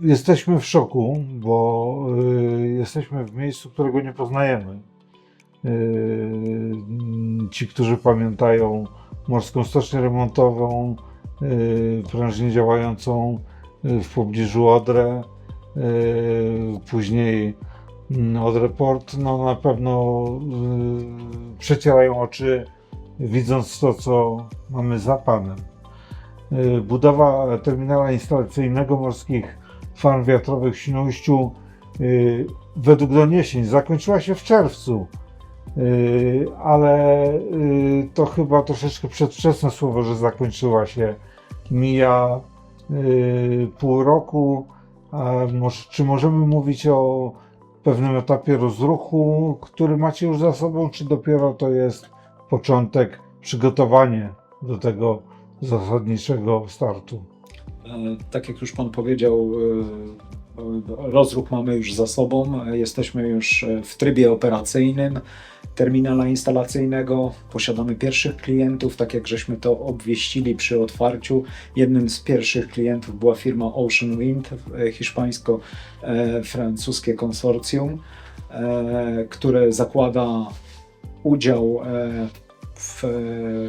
jesteśmy w szoku, bo y, jesteśmy w miejscu, którego nie poznajemy. Y, ci, którzy pamiętają morską stocznię remontową, y, prężnie działającą w pobliżu Odrę, y, później mm, Odrę Port, no na pewno przecierają oczy, widząc to, co mamy za panem. Budowa terminala instalacyjnego morskich farm wiatrowych w Świnoujściu y, według doniesień zakończyła się w czerwcu, Y, ale y, to chyba troszeczkę przedwczesne słowo, że zakończyła się. Mija pół roku. Czy możemy mówić o pewnym etapie rozruchu, który macie już za sobą, czy dopiero to jest początek, przygotowanie do tego zasadniczego startu? E, Tak jak już Pan powiedział, e, rozruch mamy już za sobą. Jesteśmy już e, w trybie operacyjnym terminala instalacyjnego. Posiadamy pierwszych klientów, tak jak żeśmy to obwieścili przy otwarciu. Jednym z pierwszych klientów była firma Ocean Wind, hiszpańsko-francuskie konsorcjum, które zakłada udział e, w,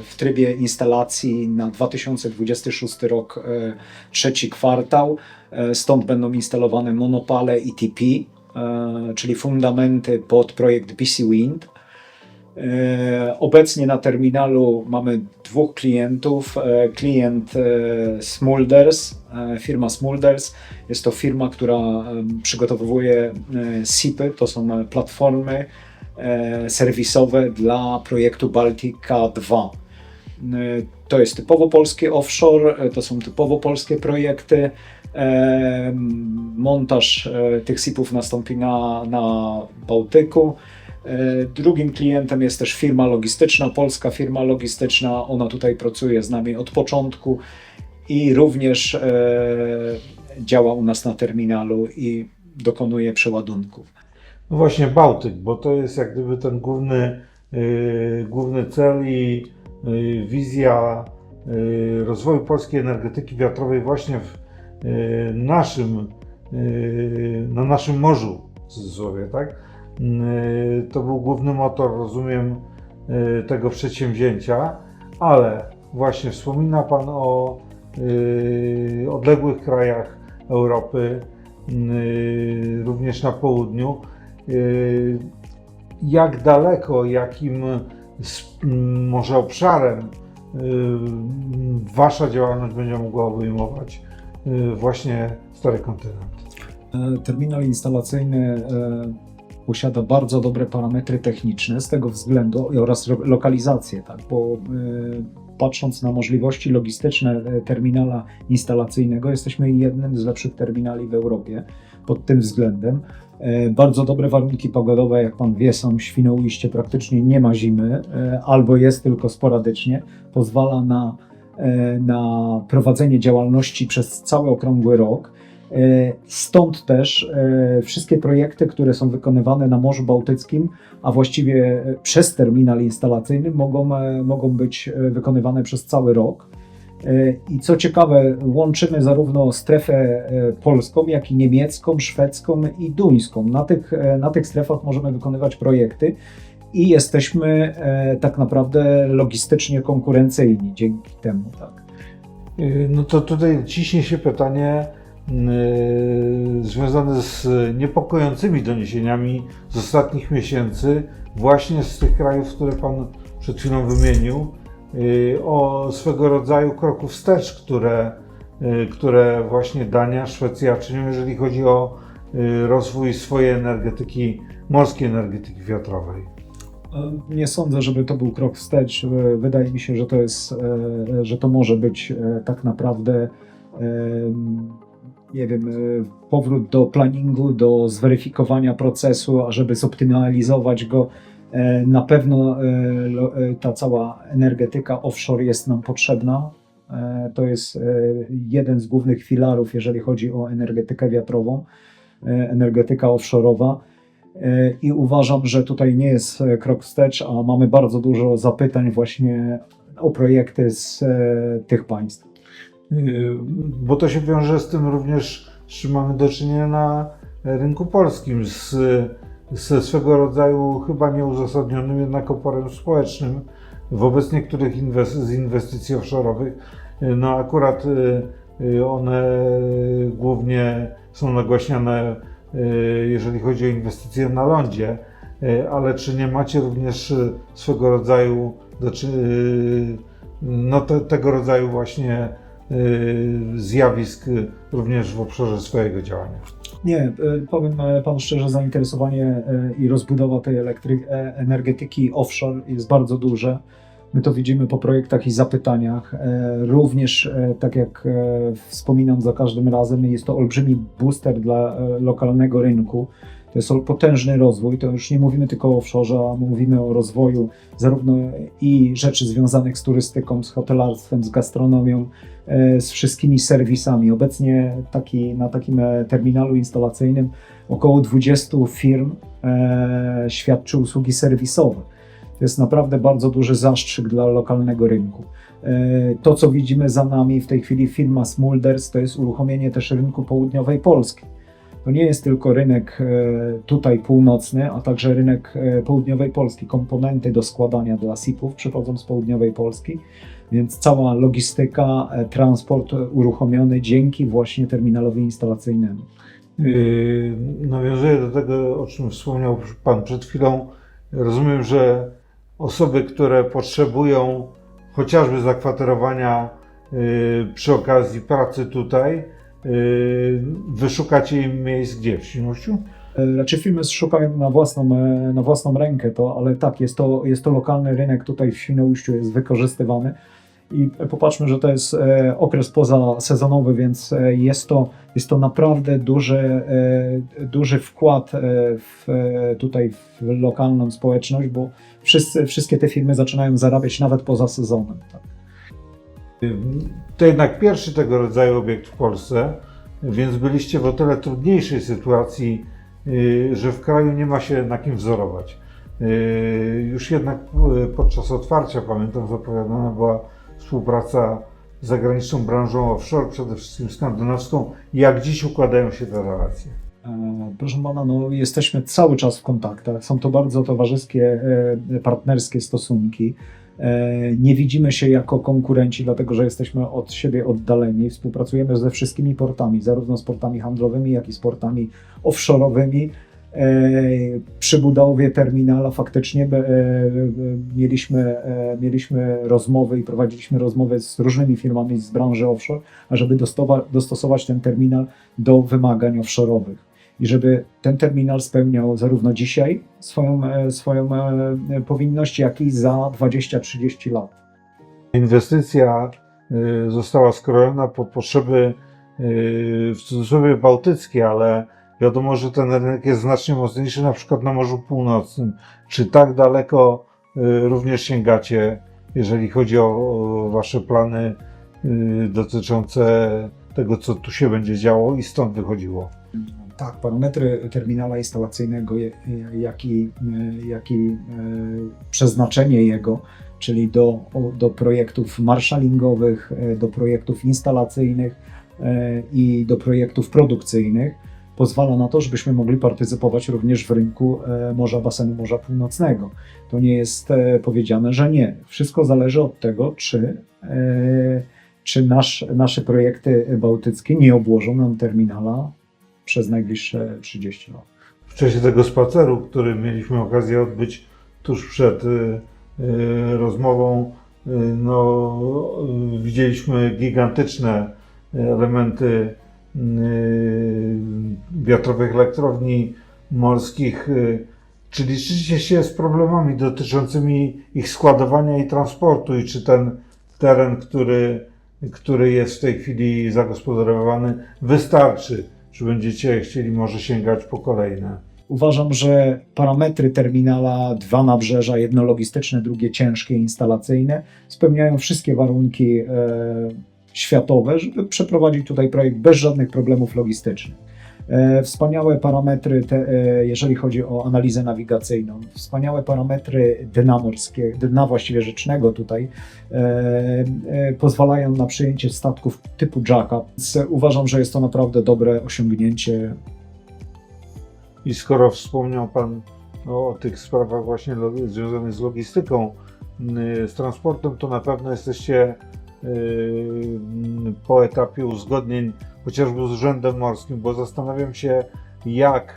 w trybie instalacji na 2026 rok, e, trzeci kwartał. E, Stąd będą instalowane monopale ETP, e, czyli fundamenty pod projekt BC Wind. Obecnie na terminalu mamy dwóch klientów. Klient Smulders, firma Smulders. Jest to firma, która przygotowuje SIP-y, to są platformy serwisowe dla projektu Baltica 2. E, To jest typowo polskie offshore, e, to są typowo polskie projekty. E, Montaż e, tych SIP-ów nastąpi na, na Bałtyku. E, Drugim klientem jest też firma logistyczna, polska firma logistyczna. Ona tutaj pracuje z nami od początku i również e, działa u nas na terminalu i dokonuje przeładunków. No właśnie Bałtyk, bo to jest jak gdyby ten główny, yy, główny cel i yy, wizja yy, rozwoju polskiej energetyki wiatrowej właśnie w yy, naszym, yy, na naszym morzu, w cudzysłowie, tak? Yy, to był główny motor, rozumiem, yy, tego przedsięwzięcia, ale właśnie wspomina Pan o yy, odległych krajach Europy, yy, również na południu. Yy, jak daleko, jakim może obszarem yy, Wasza działalność będzie mogła obejmować yy, właśnie Stary Kontynent? E, Terminal instalacyjny e, posiada bardzo dobre parametry techniczne z tego względu oraz lokalizację, tak, bo e, patrząc na możliwości logistyczne terminala instalacyjnego, jesteśmy jednym z lepszych terminali w Europie pod tym względem. E, Bardzo dobre warunki pogodowe, jak Pan wie, są Świnoujście praktycznie nie ma zimy, e, albo jest tylko sporadycznie, pozwala na, e, na prowadzenie działalności przez cały okrągły rok. Stąd też wszystkie projekty, które są wykonywane na Morzu Bałtyckim, a właściwie przez terminal instalacyjny, mogą, mogą być wykonywane przez cały rok. E, I co ciekawe, łączymy zarówno strefę e, polską, jak i niemiecką, szwedzką i duńską. Na tych, e, na tych strefach możemy wykonywać projekty i jesteśmy tak naprawdę logistycznie konkurencyjni dzięki temu. Tak. No to tutaj ciśnie się pytanie związane z niepokojącymi doniesieniami z ostatnich miesięcy, właśnie z tych krajów, które Pan przed chwilą wymienił, o swego rodzaju kroku wstecz, które, yy, które właśnie Dania, Szwecja czynią, jeżeli chodzi o yy, rozwój swojej energetyki, morskiej energetyki wiatrowej. E, Nie sądzę, żeby to był krok wstecz. E, Wydaje mi się, że to jest, e, że to może być tak naprawdę nie wiem, powrót do planningu, do zweryfikowania procesu, a żeby zoptymalizować go, na pewno e, e, ta cała energetyka offshore jest nam potrzebna. E, To jest e, jeden z głównych filarów, jeżeli chodzi o energetykę wiatrową, e, energetyka offshore'owa. E, I uważam, że tutaj nie jest e, krok wstecz, a mamy bardzo dużo zapytań właśnie o projekty z e, tych państw. Bo to się wiąże z tym również czym mamy do czynienia na rynku polskim, z, ze swego rodzaju chyba nieuzasadnionym jednak oporem społecznym wobec niektórych inwest- z inwestycji offshore'owych. No akurat y, y, one głównie są nagłaśniane, y, jeżeli chodzi o inwestycje na lądzie, ale czy nie macie również swego rodzaju, znaczy, no te, tego rodzaju właśnie zjawisk również w obszarze swojego działania? Nie, e, powiem e, panu szczerze, zainteresowanie e, i rozbudowa tej energetyki offshore jest bardzo duże. My to widzimy po projektach i zapytaniach. Również, tak jak wspominam za każdym razem, jest to olbrzymi booster dla lokalnego rynku. To jest potężny rozwój. To już nie mówimy tylko o offshore, a mówimy o rozwoju zarówno i rzeczy związanych z turystyką, z hotelarstwem, z gastronomią, e, z wszystkimi serwisami. Obecnie taki, na takim e, terminalu instalacyjnym około 20 firm e, świadczy usługi serwisowe. To jest naprawdę bardzo duży zastrzyk dla lokalnego rynku. To, co widzimy za nami w tej chwili firma Smulders, to jest uruchomienie też rynku południowej Polski. To nie jest tylko rynek e, tutaj północny, a także rynek e, południowej Polski. Komponenty do składania dla SIP-ów przychodzą z południowej Polski, więc cała logistyka, e, transport uruchomiony dzięki właśnie terminalowi instalacyjnemu. Yy, Nawiązuję do tego, o czym wspomniał Pan przed chwilą. Rozumiem, że osoby, które potrzebują chociażby zakwaterowania yy, przy okazji pracy tutaj, yy, wyszukacie im miejsc gdzie? W Świnoujściu? E, Znaczy firmy szukają na własną, e, na własną rękę to, ale tak, jest to, jest to lokalny rynek tutaj w Świnoujściu, jest wykorzystywany. I popatrzmy, że to jest e, okres pozasezonowy, więc e, jest to, jest to naprawdę duży, duży wkład w, tutaj w lokalną społeczność, bo wszyscy, wszystkie te firmy zaczynają zarabiać nawet poza sezonem. To jednak pierwszy tego rodzaju obiekt w Polsce, więc byliście w o tyle trudniejszej sytuacji, yy, że w kraju nie ma się na kim wzorować. Yy, Już jednak yy, podczas otwarcia, pamiętam, zapowiadana była współpraca z zagraniczną branżą offshore, przede wszystkim skandynawską. Jak dziś układają się te relacje? E, Proszę pana, no, jesteśmy cały czas w kontaktach. Są to bardzo towarzyskie, e, partnerskie stosunki. E, Nie widzimy się jako konkurenci, dlatego że jesteśmy od siebie oddaleni. Współpracujemy ze wszystkimi portami, zarówno z portami handlowymi, jak i z portami offshore'owymi. E, Przy budowie terminala faktycznie e, mieliśmy, mieliśmy rozmowy i prowadziliśmy rozmowy z różnymi firmami z branży offshore, ażeby dostosować ten terminal do wymagań offshore'owych i żeby ten terminal spełniał zarówno dzisiaj swoją, e, swoją e, powinność, jak i za 20-30 lat. Inwestycja y, została skrojona pod potrzeby w cudzysłowie bałtyckie, ale wiadomo, że ten rynek jest znacznie mocniejszy na przykład na Morzu Północnym. Czy tak daleko również sięgacie, jeżeli chodzi o, Wasze plany dotyczące tego, co tu się będzie działo i stąd wychodziło? Tak, parametry terminala instalacyjnego, jak i, e, jak i e, przeznaczenie jego, czyli do, do projektów marshallingowych, e, do projektów instalacyjnych i do projektów produkcyjnych, pozwala na to, żebyśmy mogli partycypować również w rynku Morza Basenu Morza Północnego. To nie jest powiedziane, że nie. Wszystko zależy od tego, czy, czy nasz, nasze projekty bałtyckie nie obłożą nam terminala przez najbliższe 30 lat. w czasie tego spaceru, który mieliśmy okazję odbyć tuż przed y, y, rozmową, y, no, widzieliśmy gigantyczne elementy y, wiatrowych elektrowni morskich. y, Czy liczycie się z problemami dotyczącymi ich składowania i transportu i czy ten teren, który, który jest w tej chwili zagospodarowany, wystarczy? Czy będziecie chcieli może sięgać po kolejne? Uważam, że parametry terminala, dwa nabrzeża, jedno logistyczne, drugie ciężkie, instalacyjne, spełniają wszystkie warunki e, światowe, żeby przeprowadzić tutaj projekt bez żadnych problemów logistycznych. E, Wspaniałe parametry, te, e, jeżeli chodzi o analizę nawigacyjną, wspaniałe parametry dna morskie, dna właściwie rzecznego tutaj e, pozwalają na przyjęcie statków typu Jacka. Uważam, że jest to naprawdę dobre osiągnięcie. I skoro wspomniał Pan o tych sprawach właśnie związanych z logistyką, z transportem, to na pewno jesteście po etapie uzgodnień chociażby z Urzędem Morskim, bo zastanawiam się, jak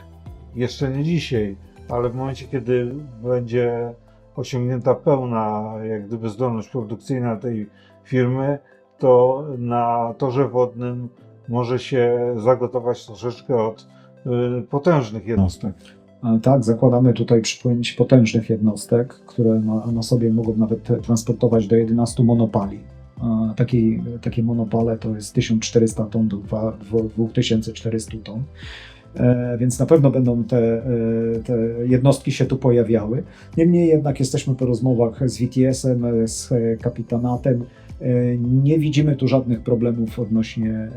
jeszcze nie dzisiaj, ale w momencie, kiedy będzie osiągnięta pełna jak gdyby zdolność produkcyjna tej firmy, to na torze wodnym może się zagotować troszeczkę od y, potężnych jednostek. Tak, zakładamy tutaj przypłynięcie potężnych jednostek, które na, na sobie mogą nawet transportować do 11 monopali. A Takie, monopale to jest 1400 ton do dwa- dwu- 2400 ton. E, więc na pewno będą te, e, te jednostki się tu pojawiały. Niemniej jednak jesteśmy po rozmowach z VTS-em, z e, kapitanatem. Nie widzimy tu żadnych problemów odnośnie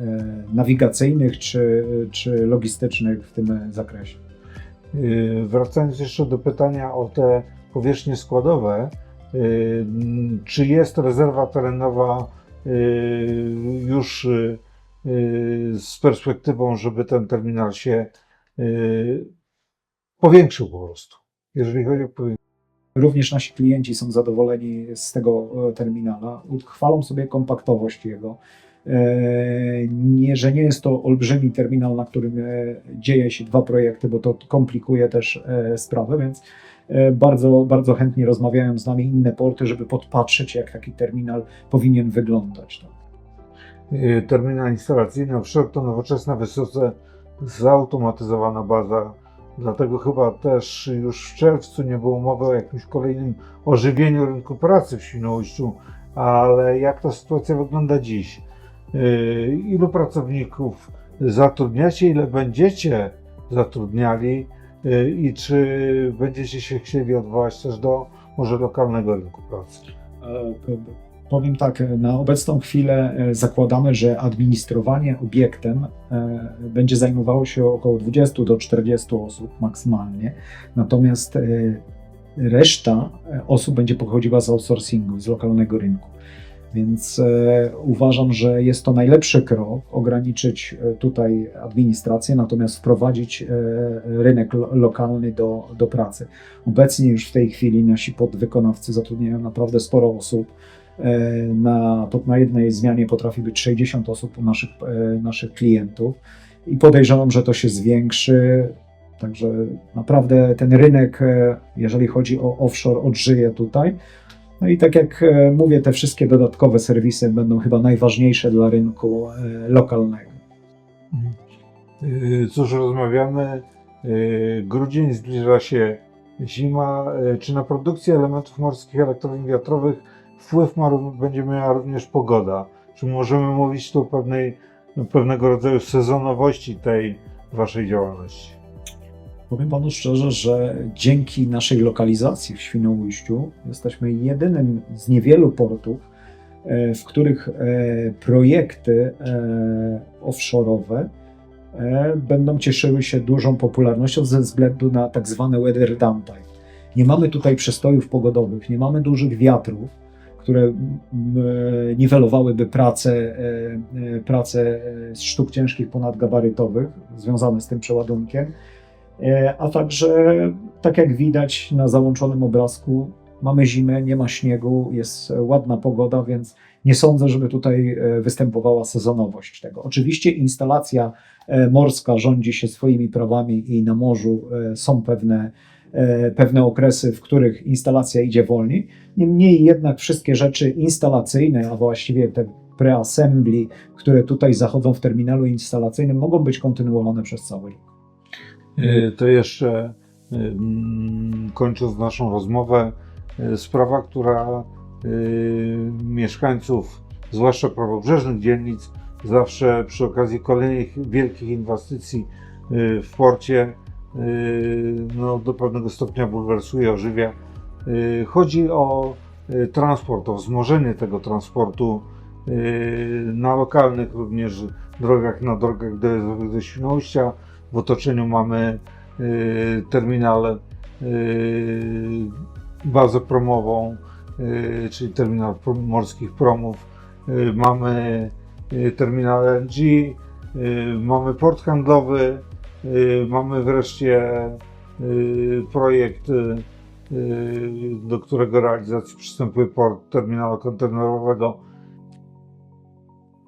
nawigacyjnych czy, czy logistycznych w tym zakresie. Wracając jeszcze do pytania o te powierzchnie składowe, czy jest rezerwa terenowa yy, już yy, z perspektywą, żeby ten terminal się powiększył po prostu, jeżeli chodzi o? Również nasi klienci są zadowoleni z tego e, terminala. Chwalą sobie kompaktowość jego. E, Nie, że nie jest to olbrzymi terminal, na którym e, dzieje się dwa projekty, bo to komplikuje też sprawę, więc bardzo, bardzo chętnie rozmawiają z nami inne porty, żeby podpatrzeć, jak taki terminal powinien wyglądać. Tak. Yy, Terminal instalacyjny, offshore to nowoczesna, wysoce zautomatyzowana baza. Dlatego chyba też już w czerwcu nie było mowy o jakimś kolejnym ożywieniu rynku pracy w Świnoujściu, ale jak ta sytuacja wygląda dziś? Yy, Ilu pracowników zatrudniacie, ile będziecie zatrudniali i czy będziecie się chcieli odwołać też do może lokalnego rynku pracy? E, Powiem tak, na obecną chwilę e, zakładamy, że administrowanie obiektem e, będzie zajmowało się około 20 do 40 osób maksymalnie, natomiast e, reszta e, osób będzie pochodziła z outsourcingu, z lokalnego rynku. Więc e, uważam, że jest to najlepszy krok, ograniczyć e, tutaj administrację, natomiast wprowadzić e, rynek lo- lokalny do, do pracy. Obecnie już w tej chwili nasi podwykonawcy zatrudniają naprawdę sporo osób. Na, na jednej zmianie potrafi być 60 osób u naszych, naszych klientów i podejrzewam, że to się zwiększy. Także naprawdę ten rynek, jeżeli chodzi o offshore, odżyje tutaj. No i tak jak e, mówię, te wszystkie dodatkowe serwisy będą chyba najważniejsze dla rynku e, lokalnego. Yy, Cóż, rozmawiamy. Yy, Grudzień zbliża się zima. Yy, Czy na produkcję elementów morskich elektrowni wiatrowych wpływ ma, będzie miała również pogoda? Czy możemy mówić tu o pewnej, no, pewnego rodzaju sezonowości tej waszej działalności? Powiem panu szczerze, że dzięki naszej lokalizacji w Świnoujściu jesteśmy jedynym z niewielu portów, e, w których e, projekty e, offshore'owe będą cieszyły się dużą popularnością ze względu na tak zwane weather downtime. Nie mamy tutaj przestojów pogodowych, nie mamy dużych wiatrów, które niwelowałyby pracę, pracę sztuk ciężkich ponadgabarytowych związane z tym przeładunkiem. E, A także, tak jak widać na załączonym obrazku, mamy zimę, nie ma śniegu, jest ładna pogoda, więc nie sądzę, żeby tutaj e, występowała sezonowość tego. Oczywiście instalacja e, morska rządzi się swoimi prawami i na morzu są pewne, pewne okresy, w których instalacja idzie wolniej. Niemniej jednak wszystkie rzeczy instalacyjne, a właściwie te preassembly, które tutaj zachodzą w terminalu instalacyjnym, mogą być kontynuowane przez cały rok. Yy, To jeszcze yy, mm, kończąc naszą rozmowę, yy, sprawa, która mieszkańców, zwłaszcza prawobrzeżnych dzielnic, zawsze przy okazji kolejnych wielkich inwestycji w porcie no, do pewnego stopnia bulwersuje, ożywia. Chodzi o transport, o wzmożenie tego transportu na lokalnych również drogach, na drogach do, do Świnoujścia, w otoczeniu mamy y, terminal, y, bazę promową, y, czyli terminal prom- morskich promów, y, mamy terminal LNG, y, mamy port handlowy, mamy wreszcie projekt, do którego realizacji przystępuje port terminalu kontenerowego.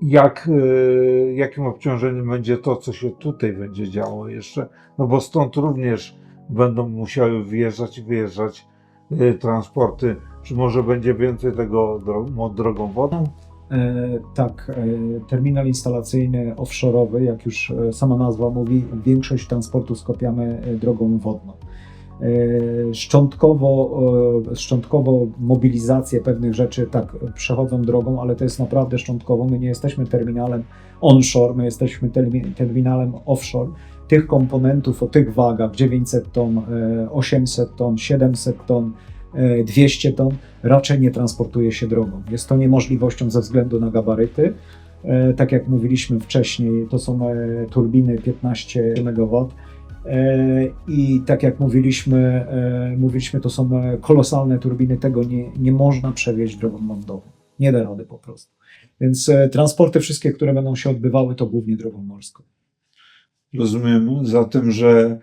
Jak, y, jakim obciążeniem będzie to, co się tutaj będzie działo jeszcze? No bo stąd również będą musiały wjeżdżać i wyjeżdżać y, transporty. Czy może będzie więcej tego dro- drogą wodną? E, tak, e, terminal instalacyjny offshore'owy, jak już e, sama nazwa mówi, większość transportu skopiamy e, drogą wodną. E, Szczątkowo, e, szczątkowo mobilizację pewnych rzeczy tak przechodzą drogą, ale to jest naprawdę szczątkowo. My nie jesteśmy terminalem onshore, my jesteśmy termi- terminalem offshore. Tych komponentów o tych wagach 900 ton, e, 800 ton, 700 ton, e, 200 ton raczej nie transportuje się drogą. Jest to niemożliwością ze względu na gabaryty. E, Tak jak mówiliśmy wcześniej, to są e, turbiny 15 MW. E, I tak jak mówiliśmy, e, mówiliśmy, to są e, kolosalne turbiny, tego nie, nie można przewieźć drogą lądową. Nie da rady po prostu. Więc transporty wszystkie, które będą się odbywały, to głównie drogą morską. Rozumiem zatem, że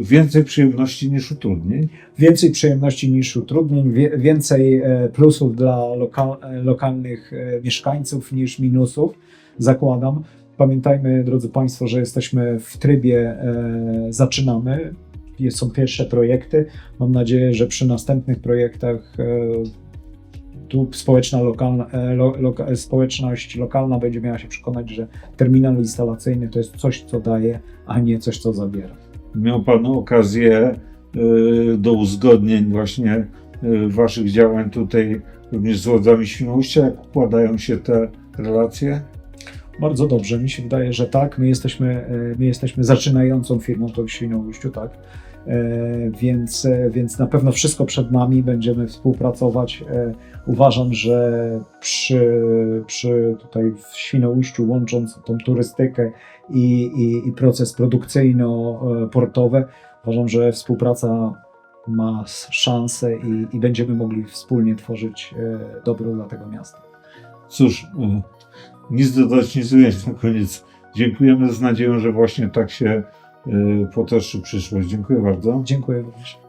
więcej przyjemności niż utrudnień. Więcej przyjemności niż utrudnień, wie, więcej plusów dla lokal, lokalnych mieszkańców niż minusów, zakładam. Pamiętajmy, drodzy Państwo, że jesteśmy w trybie, e, zaczynamy, są pierwsze projekty. Mam nadzieję, że przy następnych projektach e, tu społeczna lokalna, e, lo, loka, społeczność lokalna będzie miała się przekonać, że terminal instalacyjny to jest coś, co daje, a nie coś, co zabiera. Miał Pan okazję y, do uzgodnień właśnie y, Waszych działań tutaj również z władzami Świnoujścia. Jak układają się te relacje? Bardzo dobrze, mi się wydaje, że tak. My jesteśmy, e, my jesteśmy zaczynającą firmą to w Świnoujściu, tak. E, Więc, e, więc na pewno wszystko przed nami, będziemy współpracować. Uważam, że przy, przy tutaj w Świnoujściu, łącząc tą turystykę i, i, i proces produkcyjno-portowy, uważam, że współpraca ma szansę i, i będziemy mogli wspólnie tworzyć dobro dla tego miasta. Cóż, nic dodać, nic ująć na koniec. Dziękujemy z nadzieją, że właśnie tak się y, potoczy przyszłość. Dziękuję bardzo. Dziękuję również.